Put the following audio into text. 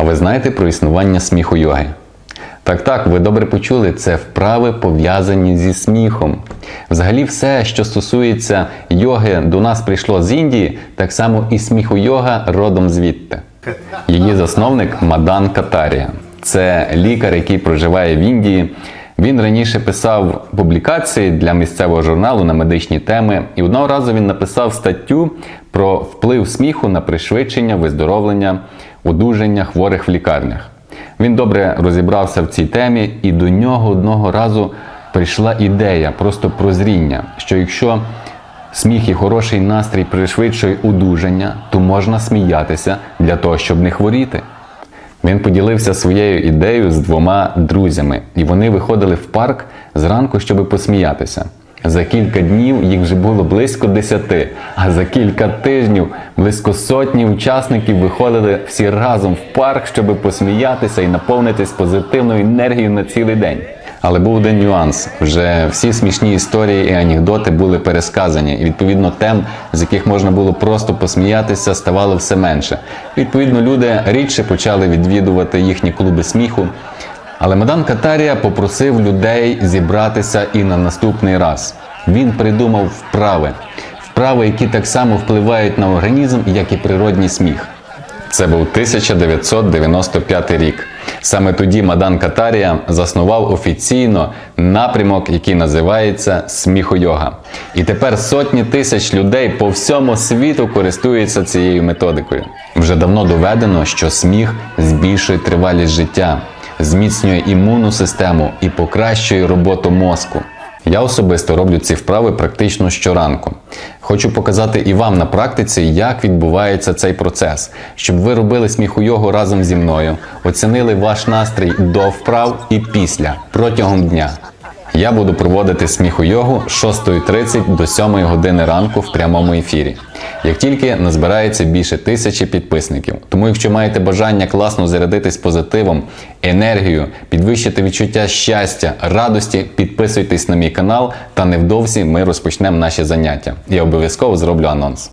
А ви знаєте про існування сміху йоги? Так, так, ви добре почули, це вправи пов'язані зі сміхом. Взагалі, все, що стосується йоги, до нас прийшло з Індії, так само і сміху йога родом звідти. Її засновник Мадан Катарія. Це лікар, який проживає в Індії. Він раніше писав публікації для місцевого журналу на медичні теми, і одного разу він написав статтю про вплив сміху на пришвидшення виздоровлення, одужання хворих в лікарнях. Він добре розібрався в цій темі, і до нього одного разу прийшла ідея, просто прозріння, що якщо сміх і хороший настрій пришвидшує одужання, то можна сміятися для того, щоб не хворіти. Він поділився своєю ідеєю з двома друзями, і вони виходили в парк зранку, щоб посміятися. За кілька днів їх вже було близько десяти, а за кілька тижнів близько сотні учасників виходили всі разом в парк, щоб посміятися і наповнитись позитивною енергією на цілий день. Але був один нюанс: вже всі смішні історії і анекдоти були пересказані, і відповідно тем, з яких можна було просто посміятися, ставало все менше. Відповідно, люди рідше почали відвідувати їхні клуби сміху. Але Мадан Катарія попросив людей зібратися і на наступний раз. Він придумав вправи, вправи, які так само впливають на організм, як і природній сміх. Це був 1995 рік. Саме тоді Мадан Катарія заснував офіційно напрямок, який називається сміхойога. І тепер сотні тисяч людей по всьому світу користуються цією методикою. Вже давно доведено, що сміх збільшує тривалість життя, зміцнює імунну систему і покращує роботу мозку. Я особисто роблю ці вправи практично щоранку. Хочу показати і вам на практиці, як відбувається цей процес, щоб ви робили сміху йогу разом зі мною, оцінили ваш настрій до вправ і після протягом дня. Я буду проводити сміху йогу з 6.30 до 7 години ранку в прямому ефірі. Як тільки назбирається більше тисячі підписників. Тому, якщо маєте бажання класно зарядитись позитивом, енергією, підвищити відчуття щастя, радості, підписуйтесь на мій канал, та невдовзі ми розпочнемо наші заняття. Я обов'язково зроблю анонс.